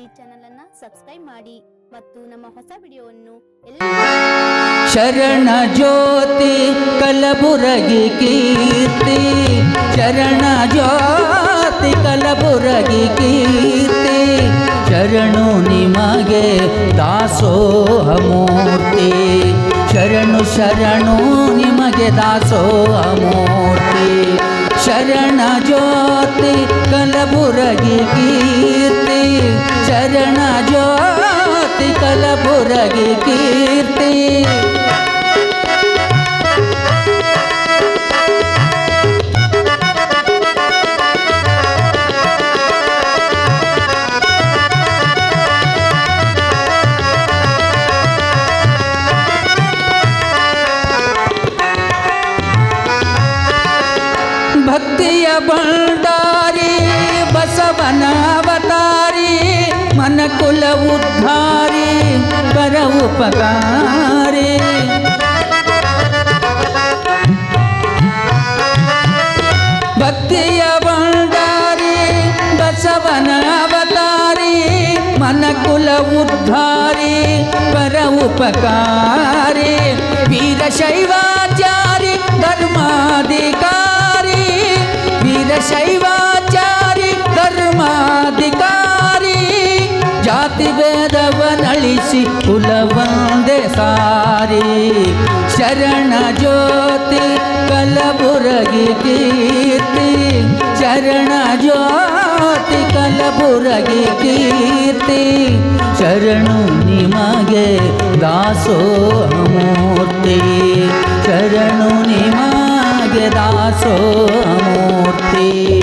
ಈ ಚಾನೆಲ್ ಅನ್ನ ಸಬ್ಸ್ಕ್ರೈಬ್ ಮಾಡಿ ಮತ್ತು ನಮ್ಮ ಹೊಸ ವಿಡಿಯೋವನ್ನು ಶರಣ ಜ್ಯೋತಿ ಕಲಬುರಗಿ ಕೀರ್ತಿ. ಶರಣ ಜ್ಯೋತಿ ಕಲಬುರಗಿ ಕೀರ್ತಿ. ಶರಣು ನಿಮಗೆ ದಾಸೋಹ ಮೂರ್ತಿ ಶರಣು ಶರಣು ನಿಮಗೆ ದಾಸೋಹ ಮೂರ್ತಿ ಶರಣ ಜ್ಯೋತಿ ಕಲಬುರಗಿ ಕೀರ್ತಿ ಶರಣ ಜ್ಯೋತಿ ಕಲಬುರಗಿ ಕೀರ್ತಿ ಭಕ್ತಿಯ ಬಂಡಾರಿ ज्ञान अवतारी मन कुल उद्धारी, कर उपकारी। भक्तिय भंडारी बसवन अवतारी मन कुल उद्धारी पर उपकारी। वीर शैवाचारी, धर्म आशी उलवंदे सारी। शरण ज्योति कलबुरगी कीर्ति। शरण ज्योति कलबुरगी कीर्ति। शरणु निमगे दासो मूर्ति शरणु निमगे दासो मूर्ति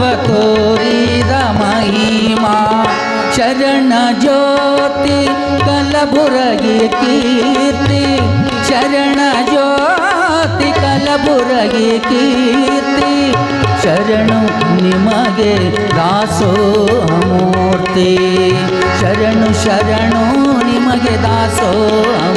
ತೋರಿದ ಮಹಿಮಾ, ಶರಣ ಜ್ಯೋತಿ ಕಲಬುರಗಿ ಕೀರ್ತಿ. ಶರಣ ಜ್ಯೋತಿ ಕಲಬುರಗಿ ಕೀರ್ತಿ. ಶರಣು ನಿಮಗೆ ದಾಸೋಮೂರ್ತಿ ಶರಣು ಶರಣು ನಿಮಗೆ ದಾಸೋಹ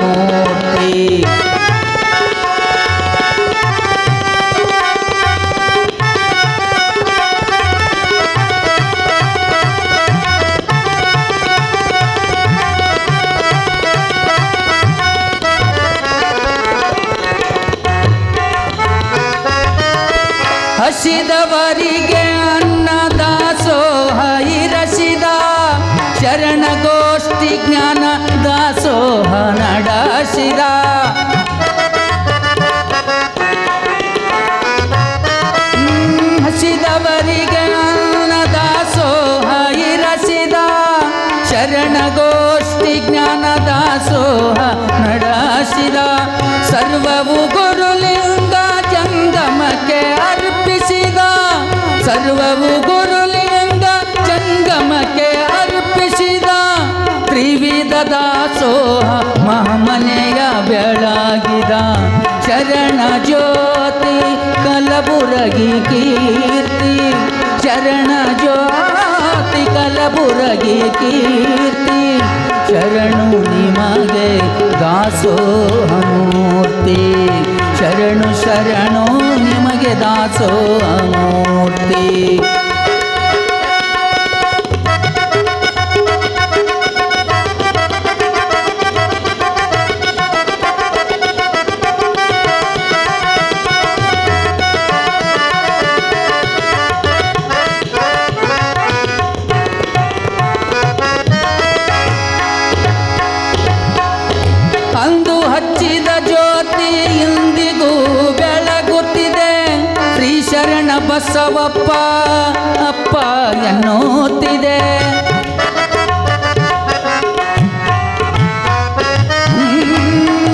ಮೂರ್ತಿ ಹಸಿದವರಿಗೆ ಅನ್ನ ದಾಸೋಹ ಇರಸಿದ ಶರಣಗೋಷ್ಠಿ ಜ್ಞಾನ ದಾಸೋಹ ನಡಸಿದ ಹ್ಮ್, ಹಸಿದವರಿಗೆ ಅನ್ನ ದಾಸೋಹ ಇರಸಿದ ಶರಣಗೋಷ್ಠಿ ಜ್ಞಾನ ದಾಸೋಹ ನಡೆಸಿದ ಸರ್ವವು ಗುರುಲಿಂಗ ಸರ್ವವು ಗುರುಲಿಂಗ ಜಂಗಮಕ್ಕೆ ಅರ್ಪಿಸಿದ ತ್ರಿವಿಧ ದಾಸೋಹ ಮಹಮನೆಯ ಬೆಳಗಿದ ಶರಣ ಜ್ಯೋತಿ ಕಲಬುರಗಿ ಕೀರ್ತಿ. ಶರಣ ಜ್ಯೋತಿ ಕಲಬುರಗಿ ಕೀರ್ತಿ. ಶರಣು ನಿಮಗೆ ದಾಸೋಹ ಮೂರ್ತಿ. ಶರಣು ಶರಣು भाग्यदासो अमूर्ती ಮೂರ್ತಿ ಬಸವಪ್ಪ ಅಪ್ಪ ಎನ್ನುತ್ತಿದೆ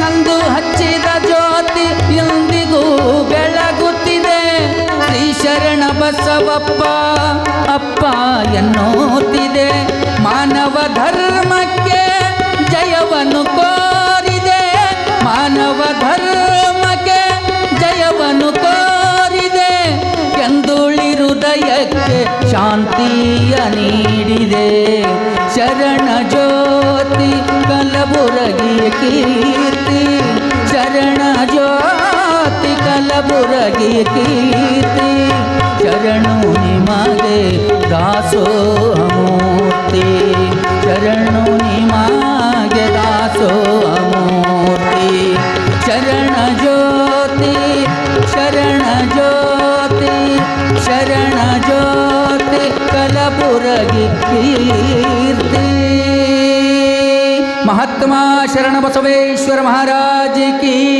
ನಂದು ಹಚ್ಚಿದ ಜ್ಯೋತಿ ಎಂದಿಗೂ ಬೆಳಗುತ್ತಿದೆ. ಶ್ರೀ ಶರಣ ಬಸವಪ್ಪ ಅಪ್ಪ ಎನ್ನುತ್ತಿದೆ ಶಾಂತಿಯ ನೀಡಿದೆ ಶರಣ ಜ್ಯೋತಿ ಕಲಬುರಗಿಯ ಕೀರ್ತಿ ಶರಣ ಜ್ಯೋತಿ ಕಲಬುರಗಿಯ ಕೀರ್ತಿ ಶರಣು ನಿಮಗೆ ದಾಸೋಹ जगत्कीर्ति महात्मा शरण बसवेश्वर महाराज की